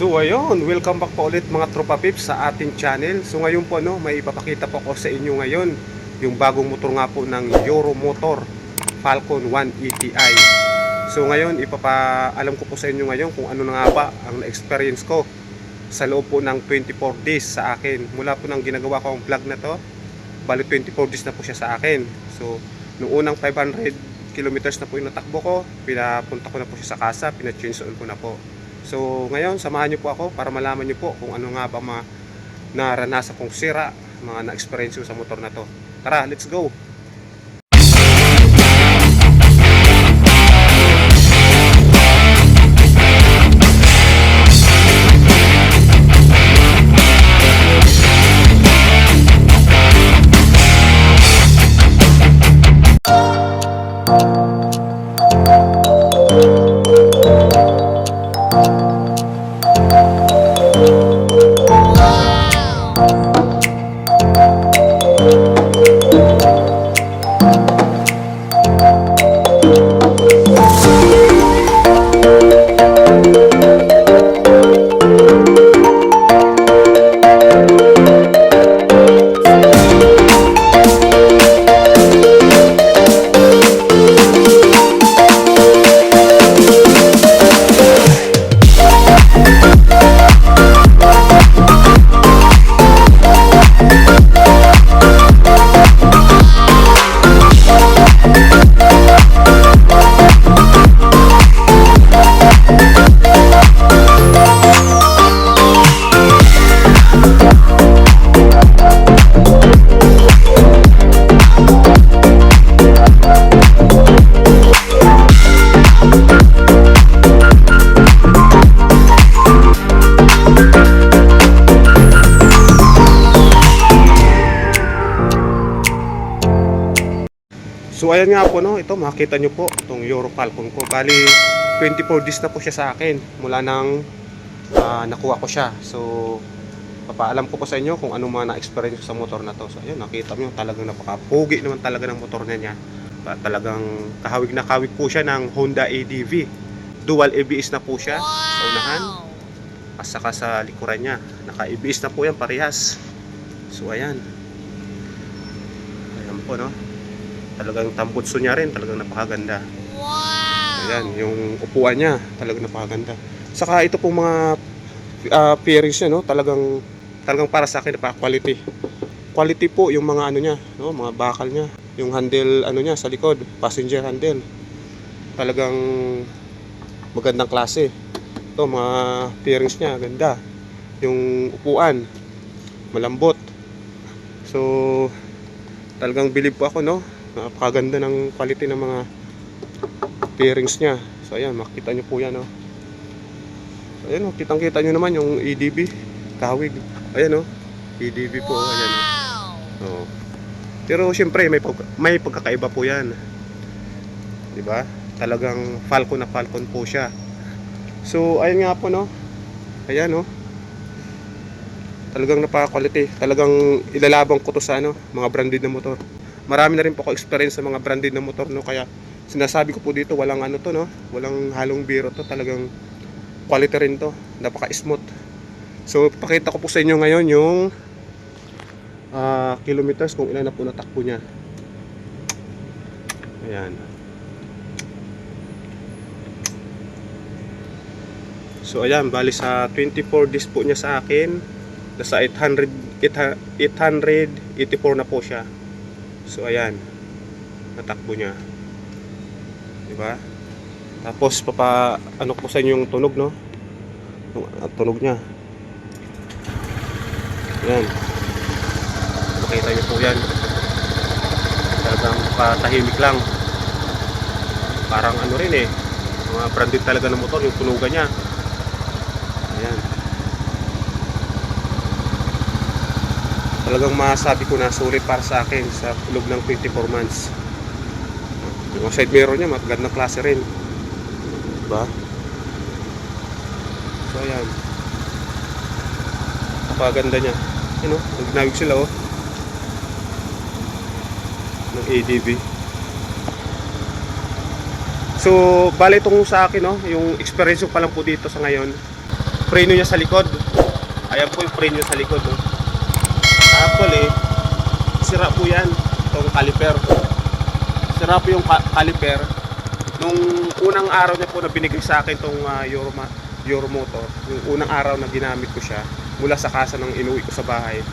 So ayun, welcome back po ulit mga tropa pips sa ating channel. So ngayon po no, may ipapakita po ko sa inyo ngayon yung bagong motor nga po ng Euro Motor Falcon 1 ETI. So ngayon, ipapaalam ko po sa inyo ngayon kung ano na nga ba ang experience ko sa loob po ng 24 days sa akin. Mula po nang ginagawa ko ang vlog na to, bali 24 days na po siya sa akin. So, nung unang 500 kilometers na po yung natakbo ko, pinapunta ko na po siya sa kasa, pinachange on ko na po. So, ngayon, samahan niyo po ako para malaman niyo po kung ano nga ba mga naranasan kong sira, mga na-experience sa motor na to. Tara, let's go! So ayan nga po no, ito makita nyo po itong Euro Falcon ko. Bali 24 days na po siya sa akin mula nang ah, nakuha ko siya. So papaalam ko po sa inyo kung ano mga na-experience ko sa motor na to. So ayun, nakita nyo talagang napaka-pogi naman talaga ng motor niya. Pa- Talagang kahawig na kahawig po siya ng Honda ADV. Dual ABS na po siya sa unahan at saka sa likuran niya. Naka-ABS na po yan parehas. So ayan. Ayan po no talagang tambutso niya rin talagang napakaganda. Wow! Ayan yung upuan niya talagang napakaganda. Saka ito pong mga uh, pairings niya no? Talagang talagang para sa akin napaka quality quality po yung mga ano niya no? Mga bakal niya. Yung handle ano niya sa likod passenger handle. Talagang magandang klase. Ito mga pairings niya ganda. Yung upuan malambot. So talagang bilib po ako no napakaganda ng quality ng mga bearings niya. So ayan makita nyo po yan oh. so, ayan oh, kitang kita nyo naman yung EDB kawig. Ayan oh EDB po oh, ayan oh. oh. pero syempre may, pag- may pagkakaiba po yan. Di ba? Talagang Falcon na Falcon po siya. So ayan nga po no. Ayan oh. Talagang napaka-quality. Talagang ilalabang ko to sa ano mga branded na motor marami na rin po ako experience sa mga branded na motor no? Kaya sinasabi ko po dito walang ano to no? Walang halong biro to talagang quality rin to. Napaka smooth so pakita ko po sa inyo ngayon yung ah, kilometers kung ilan na po natakbo niya. Ayan. So ayan bali sa 24 days po niya sa akin. Nasa 800 884 na po siya So ayan. Natakbo niya. 'Di ba? Tapos papa ano ko sa inyo yung tunog no? Yung tunog niya. Ayan. Makita niyo po 'yan. Talagang patahimik lang. Parang ano rin eh. Mga branded talaga ng motor yung tunugan niya. Ayan. Talagang masabi ko na sulit para sa akin sa loob ng 24 months. Yung side mirror niya magandang klase rin. Diba? So ayan. Napaganda niya. Yun o nagnawig sila oh. Ng ADV so bale itong sa akin no yung experience ko pa lang po dito sa ngayon. Preno niya sa likod. Ayan po yung preno sa likod. No? Actually, sira po yan. Itong caliper. Sira po yung caliper. Nung unang araw niya po na binigay sa akin itong uh, Euroma, Euromotor, yung unang araw na ginamit ko siya mula sa kasa nang inuwi ko sa bahay.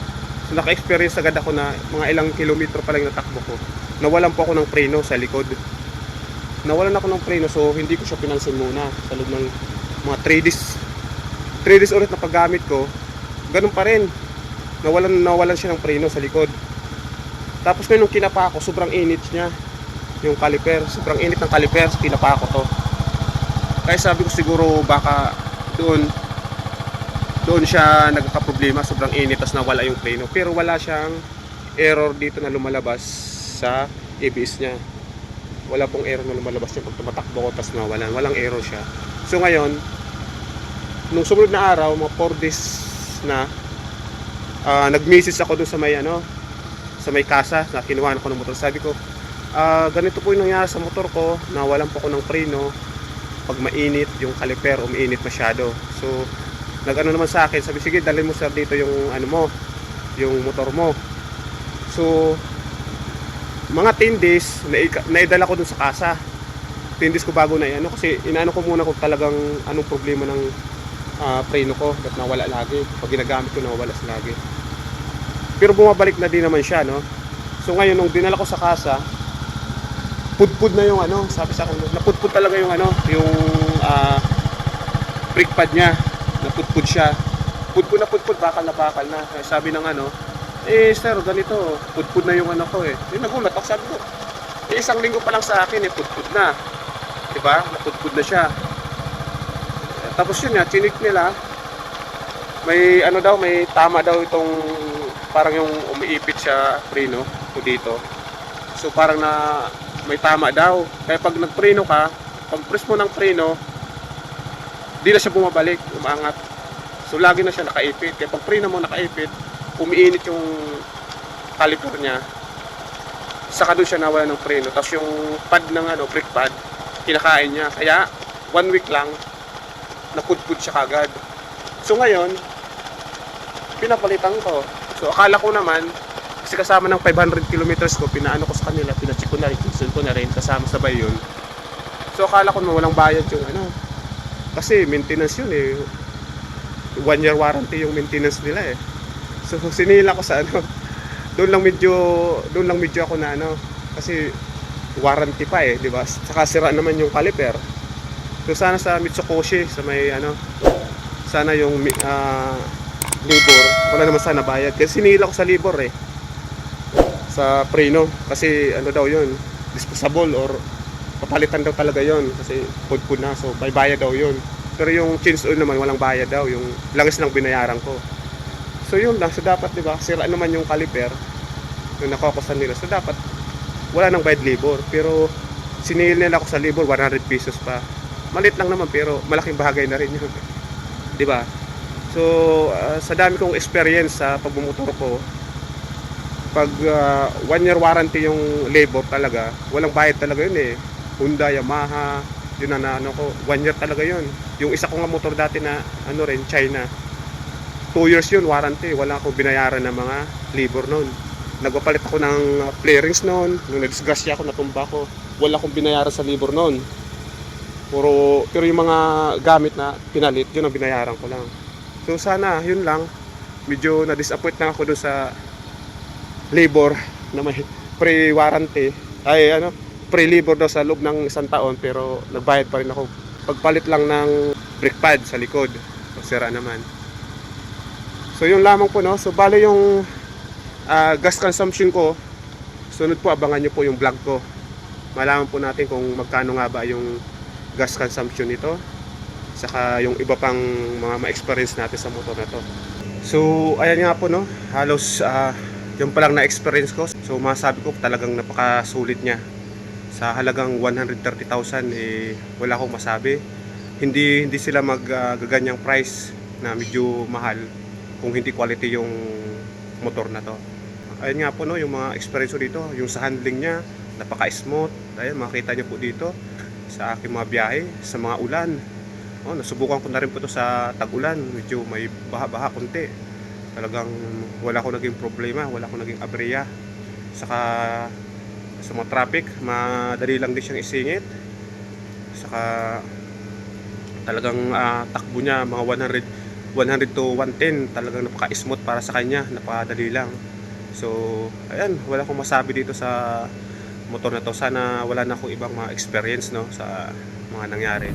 So naka-experience agad ako na mga ilang kilometro pa lang natakbo ko. Nawalan po ako ng preno sa likod. Nawalan ako ng preno so hindi ko siya pinansin muna sa loob ng mga 3 days. 3 days ulit na paggamit ko, ganun pa rin. Nawalan, nawalan siya ng preno sa likod. Tapos ngayon nung kinapa ko, sobrang init niya. Yung caliper, sobrang init ng caliper, kinapa ko to. Kaya sabi ko siguro baka doon doon siya nagkakaproblema, sobrang init tapos nawala yung preno. Pero wala siyang error dito na lumalabas sa ABS niya. Wala pong error na lumalabas niya pag tumatakbo ko tapos nawalan. Walang error siya. So ngayon, nung sumunod na araw, mga 4 days na, ah, nag-message ako dun sa may ano, sa may kasa na kinuha ko ng motor. Sabi ko, ah, ganito po yung nangyari sa motor ko, nawalan po ako ng preno pag mainit yung caliper, umiinit masyado. So, nag-ano naman sa akin, sabi sige, dalhin mo sir dito yung ano mo, yung motor mo. So, mga 10 days, naidala ko dun sa kasa. 10 days ko bago na ano kasi inaano ko muna kung talagang anong problema ng ah, preno ko at nawala lagi. Pag ginagamit ko nawala lagi. Pero bumabalik na din naman siya, no? So ngayon, nung dinala ko sa kasa, pudpud na yung ano, sabi sa akin, napudpud talaga yung ano, yung ah, brake pad niya, napudpud siya. Pudpud na pudpud, bakal na bakal na. Kaya sabi ng ano, eh sir, ganito, pudpud na yung ano ko eh. Yung nagulat ako, sabi ko, eh isang linggo pa lang sa akin eh, pudpud na. Diba? Napudpud na siya. Eh, Tapos yun nga, chinik nila, may ano daw, may tama daw itong parang yung umiipit siya preno ko dito. So parang na may tama daw. Kaya pag nagpreno ka, pag press mo ng preno, di na siya bumabalik, umaangat. So lagi na siya nakaipit. Kaya pag preno mo nakaipit, umiinit yung caliper niya. Saka doon siya nawala ng preno. Tapos yung pad ng ano, brake pad, kinakain niya. Kaya one week lang, napudpud siya kagad. So ngayon, pinapalitan ko. So akala ko naman, kasi kasama ng 500 kilometers ko, pinaano ko sa kanila, pinacheck ko na rin, pinsun ko na rin, kasama sabay yun. So akala ko naman walang bayad yung ano. Kasi maintenance yun eh. One year warranty yung maintenance nila eh. So sinila ko sa ano. Doon lang medyo doon lang medyo ako na ano kasi warranty pa eh, di ba? Saka sira naman yung caliper. So sana sa Mitsukoshi sa may ano sana yung ah, libor, wala naman sana bayad. Kasi sinila ko sa libor eh. Sa preno. Kasi ano daw yun, disposable or papalitan daw talaga yon kasi pudpud na so may bayad daw yun. Pero yung change oil naman walang bayad daw. Yung langis lang binayaran ko. So yun lang so dapat di ba sira naman yung caliper yung nakokosan nila. So dapat wala nang bayad labor. Pero sinil nila ako sa labor 100 pesos pa. Malit lang naman pero malaking bagay na rin yun. Di ba so ah, sa dami kong experience sa pagmumotor ko pag ah, one year warranty yung labor talaga walang bayad talaga yun eh Honda, Yamaha, yun na, ano ko, one year talaga yun. Yung isa ko nga motor dati na, ano rin, China, two years yun, warranty, wala akong binayaran ng mga labor noon. Nagpapalit ako ng flarings noon, nung nadisgrasya ako, natumba ko, wala akong binayaran sa labor noon. Puro, pero yung mga gamit na pinalit, yun ang binayaran ko lang. So sana, yun lang, medyo na-disappoint na ako doon sa labor na may pre-warranty, ay ano, pre-labor daw sa loob ng isang taon pero nagbayad pa rin ako. Pagpalit lang ng brake pad sa likod sira naman. So yun lamang po no? So bale yung ah, gas consumption ko sunod po abangan nyo po yung vlog ko. Malaman po natin kung magkano nga ba yung gas consumption nito saka yung iba pang mga ma-experience natin sa motor na to so ayan nga po no halos ah, yung palang na-experience ko so masabi ko talagang napakasulit niya sa halagang 130,000 eh wala akong masabi. Hindi hindi sila maggaganyang price na medyo mahal kung hindi quality yung motor na to. Ayun nga po no, yung mga experience ko dito, yung sa handling niya, napaka-smooth. Ayun, makita niyo po dito sa aking mga biyahe, sa mga ulan. Oh, nasubukan ko na rin po to sa tag-ulan. Medyo may baha-baha konti. Talagang wala ko naging problema, wala ko naging aberya. Saka sa mga traffic, madali lang din siyang isingit. Saka talagang ah, takbo niya mga 100 100 to 110 talagang napaka-smooth para sa kanya, napakadali lang. So, ayan, wala akong masabi dito sa motor na to. Sana wala na akong ibang mga experience no sa mga nangyari.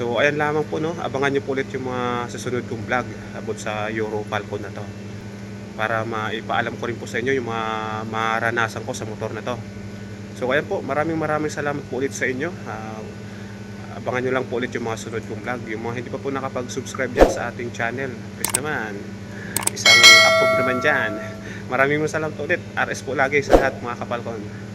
So ayan lamang po no, abangan niyo po ulit yung mga susunod kong vlog about sa Euro Falcon na to. Para maipaalam ko rin po sa inyo yung mga maranasan ko sa motor na to. So ayan po, maraming maraming salamat po ulit sa inyo. Ah, abangan nyo lang po ulit yung mga sunod kong vlog. Yung mga hindi pa po nakapag-subscribe dyan sa ating channel, please naman, isang approve naman dyan. Maraming salamat po ulit. RS po lagi sa lahat mga kapalkon.